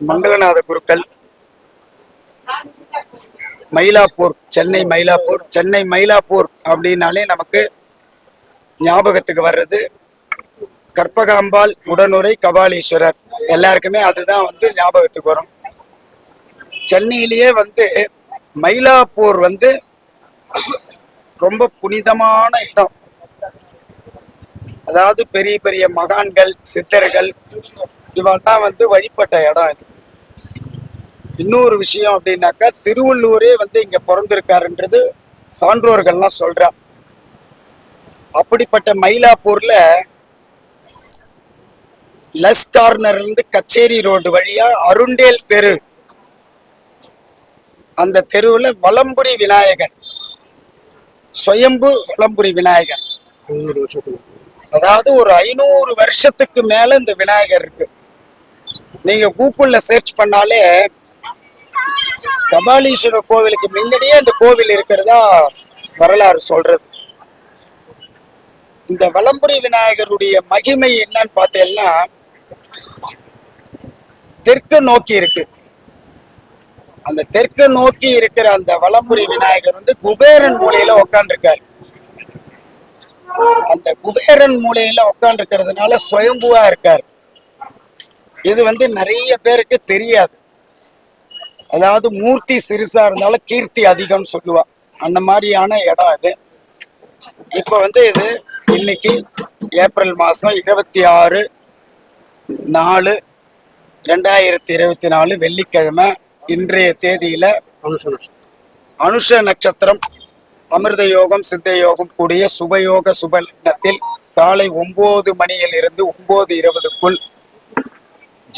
மங்களநாத குருக்கள். மயிலாப்பூர் சென்னை மயிலாப்பூர் சென்னை மயிலாப்பூர் அப்படின்னாலே நமக்கு ஞாபகத்துக்கு வர்றது கற்பகாம்பாள் உடனுரை கபாலீஸ்வரர். எல்லாருக்குமே அதுதான் வந்து ஞாபகத்துக்கு வரும். சென்னையிலேயே வந்து மயிலாப்பூர் வந்து ரொம்ப புனிதமான இடம். அதாவது பெரிய பெரிய மகான்கள் சித்தர்கள் இவெல்லாம் வந்து வழிபட்ட இடம் இது. இன்னொரு விஷயம் அப்படின்னாக்கா திருவள்ளூரே வந்து இங்க பிறந்திருக்காருன்றது சான்றோர்கள்லாம் சொல்றா அப்படிப்பட்ட மயிலாப்பூர்ல லஸ் கார்னர்ல இருந்து கச்சேரி ரோடு வழியா அருண்டேல் தெரு. அந்த தெருவுல வலம்புரி விநாயகர். சுயம்பு வலம்புரி விநாயகர். ஐநூறு வருஷத்துக்கு. அதாவது ஒரு ஐநூறு வருஷத்துக்கு மேல இந்த விநாயகர் இருக்கு. நீங்க கூகுள்ல சர்ச் பண்ணாலே கபாலீஸ்வரர் கோவிலுக்கு முன்னாடியே இந்த கோவில் இருக்கிறதா வரலாறு சொல்றது. இந்த வலம்புரி விநாயகருடைய மகிமை என்னன்னு பார்த்தேன்னா தெற்கு நோக்கி இருக்கு. அந்த தெற்கு நோக்கி இருக்கிற அந்த வலம்புரி விநாயகர் வந்து குபேரன் மூலையில உட்காந்துருக்காரு அந்த குபேரன் மூலையில உட்கார்ந்து இருக்கிறதுனால சுயம்புவா இருக்காரு. இது வந்து நிறைய பேருக்கு தெரியாது. அதாவது மூர்த்தி சிறுசா இருந்தாலும் கீர்த்தி அதிகம்னு சொல்லுவா. அந்த மாதிரியான இடம் இது. இப்ப வந்து இது இன்னைக்கு ஏப்ரல் மாசம் இருபத்தி ஆறு நாலு ரெண்டாயிரத்தி இருபத்தி நாலு வெள்ளிக்கிழமை இன்றைய தேதியில அனுஷன் அனுஷ நட்சத்திரம் அமிர்த யோகம் சித்த யோகம் கூடிய சுபயோக சுப லக்னத்தில் காலை ஒன்பது மணியில் இருந்து ஒன்பது இருபதுக்குள்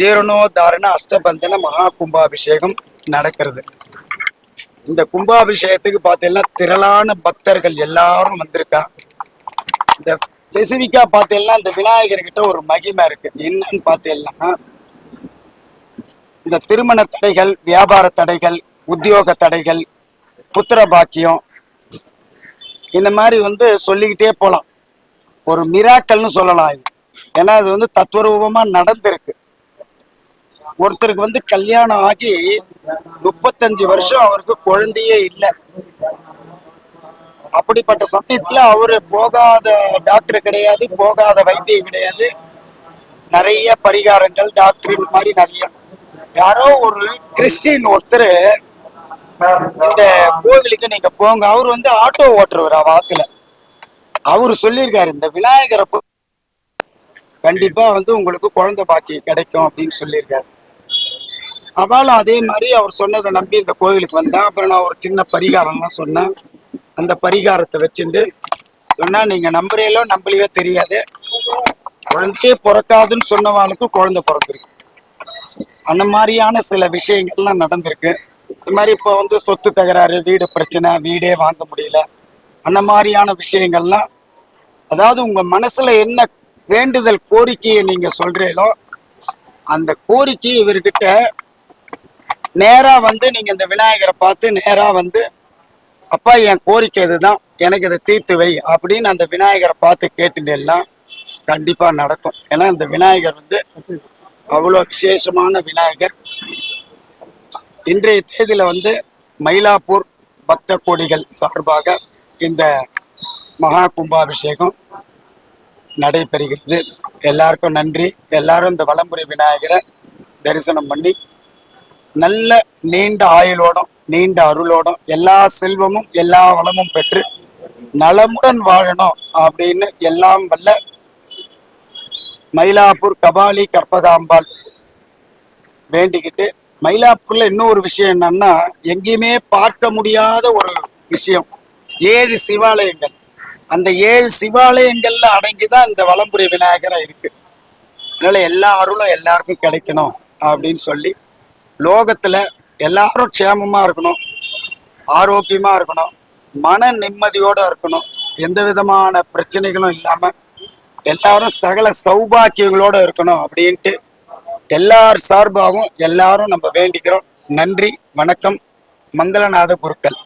ஜீரணோதாரண அஷ்டபந்தன மகா கும்பாபிஷேகம் நடக்கிறது. இந்த கும்பாபிஷேகத்துக்கு பார்த்தீங்கன்னா திரளான பக்தர்கள் எல்லாரும் வந்திருக்கா. இந்த ஸ்பெசிபிக்கா பார்த்தீங்கன்னா இந்த விநாயகர்கிட்ட ஒரு மகிமை இருக்கு. என்னன்னு பார்த்தீங்கன்னா இந்த திருமண தடைகள் வியாபார தடைகள் உத்தியோக தடைகள் புத்திர பாக்கியம் இந்த மாதிரி வந்து சொல்லிக்கிட்டே போகலாம் ஒரு மிராக்கல்னு சொல்லலாம் இது. ஏன்னா இது வந்து தத்துவரூபமா நடந்திருக்கு. ஒருத்தருக்கு வந்து கல்யாணம் ஆகி முப்பத்தஞ்சு வருஷம் அவருக்கு குழந்தையே இல்லை. அப்படிப்பட்ட சமயத்துல அவரு போகாத டாக்டர் கிடையாது போகாத வைத்தியம் கிடையாது. நிறைய பரிகாரங்கள் டாக்டர் இந்த மாதிரி நிறைய. யாரோ ஒரு கிறிஸ்டின் ஒருத்தர் இந்த கோவிலுக்கு நீங்க போங்க அவர் வந்து ஆட்டோ ஓட்டுறவர் வாத்துல அவரு சொல்லியிருக்காரு இந்த விநாயகரை கண்டிப்பா வந்து உங்களுக்கு குழந்தை பாக்கி கிடைக்கும் அப்படின்னு சொல்லியிருக்காரு. அவளும் அதே மாதிரி அவர் சொன்னதை நம்பி இந்த கோவிலுக்கு வந்தா. அப்புறம் நான் ஒரு சின்ன பரிகாரம்லாம் சொன்னேன். அந்த பரிகாரத்தை வச்சுட்டு சொன்னா நீங்க நம்புறீங்களோ நம்பலையோ தெரியாது. குழந்தையே பிறக்காதுன்னு சொன்னவாளுக்கு குழந்தை பிறந்திருக்கு. அந்த மாதிரியான சில விஷயங்கள்லாம் நடந்திருக்கு. இது மாதிரி இப்போ வந்து சொத்து தகராறு வீடு பிரச்சனை வீடே வாங்க முடியல. அந்த மாதிரியான விஷயங்கள்லாம் அதாவது உங்க மனசுல என்ன வேண்டுதல் கோரிக்கையை நீங்க சொல்றீங்களோ அந்த கோரிக்கை இவர்கிட்ட நேரா வந்து நீங்க இந்த விநாயகரை பார்த்து நேரா வந்து அப்பா என் கோரிக்கை இதுதான். எனக்கு இதை தீர்த்து வை. அப்படின்னு அந்த விநாயகரை பார்த்து கேட்டுலாம் கண்டிப்பா நடக்கும். ஏன்னா இந்த விநாயகர் வந்து அவ்வளோ விசேஷமான விநாயகர். இன்றைய தேதியில வந்து மயிலாப்பூர் பக்த கோடிகள் சார்பாக இந்த மகா கும்பாபிஷேகம் நடைபெறுகிறது. எல்லாருக்கும் நன்றி. எல்லாரும் இந்த வலம்புரி விநாயகரை தரிசனம் பண்ணி நல்ல நீண்ட ஆயுளோடும் நீண்ட அருளோடும் எல்லா செல்வமும் எல்லா வளமும் பெற்று நலமுடன் வாழணும் அப்படின்னு எல்லாம் வல்ல மயிலாப்பூர் கபாலி கற்பகாம்பாள் வேண்டிக்கிட்டு மயிலாப்பூர்ல இன்னொரு விஷயம் என்னன்னா எங்கேயுமே பார்க்க முடியாத ஒரு விஷயம் ஏழு சிவாலயங்கள். அந்த ஏழு சிவாலயங்கள்ல அடங்கிதான் இந்த வலம்புரி விநாயகரா இருக்கு. அதனால எல்லா அருளும் எல்லாருக்கும் கிடைக்கணும் அப்படின்னு சொல்லி லோகத்தில் எல்லாரும் க்ஷேமமாக இருக்கணும் ஆரோக்கியமாக இருக்கணும் மன நிம்மதியோடு இருக்கணும். எந்த விதமான பிரச்சனைகளும் இல்லாமல் எல்லாரும் சகல சௌபாக்கியங்களோட இருக்கணும் அப்படின்ட்டு எல்லார் சார்பாகவும் எல்லாரும் நம்ம வேண்டிக்கிறோம். நன்றி வணக்கம். மங்களநாத குருக்கள்.